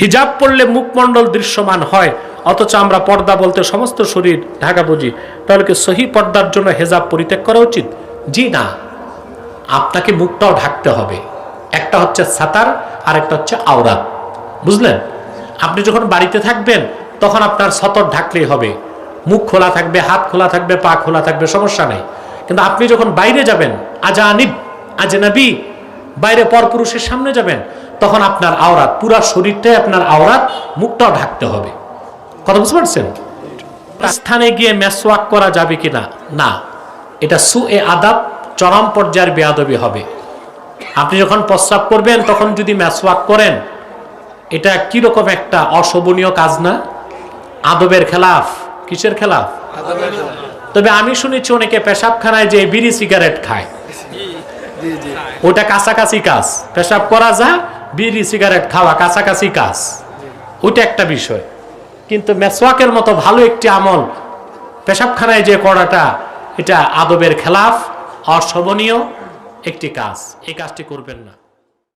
হিজাব পড়লে মুখমণ্ডল দৃশ্যমান হয়, অথচ আমরা পর্দা বলতে সমস্ত শরীর ঢাকা বুঝি। তাহলে কি সহি পর্দার জন্য হেজাব পরিত্যাগ করা উচিত? জি না। আপনাকে মুখটাও ঢাকতে হবে। একটা হচ্ছে সাতার আর একটা হচ্ছে আওরাত। বুঝলেন? আপনি যখন বাড়িতে থাকবেন, তখন আপনার সতর ঢাকলেই হবে। মুখ খোলা থাকবে, হাত খোলা থাকবে, পা খোলা থাকবে, সমস্যা নেই। কিন্তু আপনি যখন বাইরে যাবেন, আজানিব, আজনাবি বাইরে পরপুরুষের সামনে যাবেন তখন আপনার আওরাত পুরা শরীরটাই আপনার আওরাত মুখটাও ঢাকতে হবে। কথা বুঝতে পারছেন? স্থানে গিয়ে মেসওয়াক করা যাবে কিনা? না। এটা সু এ আদাব চরম পর্যায়ের বেয়াদবি হবে। আপনি যখন প্রস্রাব করবেন তখন যদি মেসওয়াক করেন এটা কীরকম একটা অশোভনীয় কাজ না? আদবের খেলাফ। কিসের খেলাফ। তবে আমি শুনেছি অনেকে পেশাবখানায় যে বিড়ি সিগারেট খায়। ওটা কাছাকাছি কাজ। পেশাব করা যা বিড়ি সিগারেট খাওয়া কাছাকাছি কাজ। ওইটা একটা বিষয়। কিন্তু মেসওয়াকের মতো ভালো একটি আমল পেশাবখানায় যে করাটা এটা আদবের খেলাফ অশোভনীয় একটি কাজ। এই কাজটি করবেন না।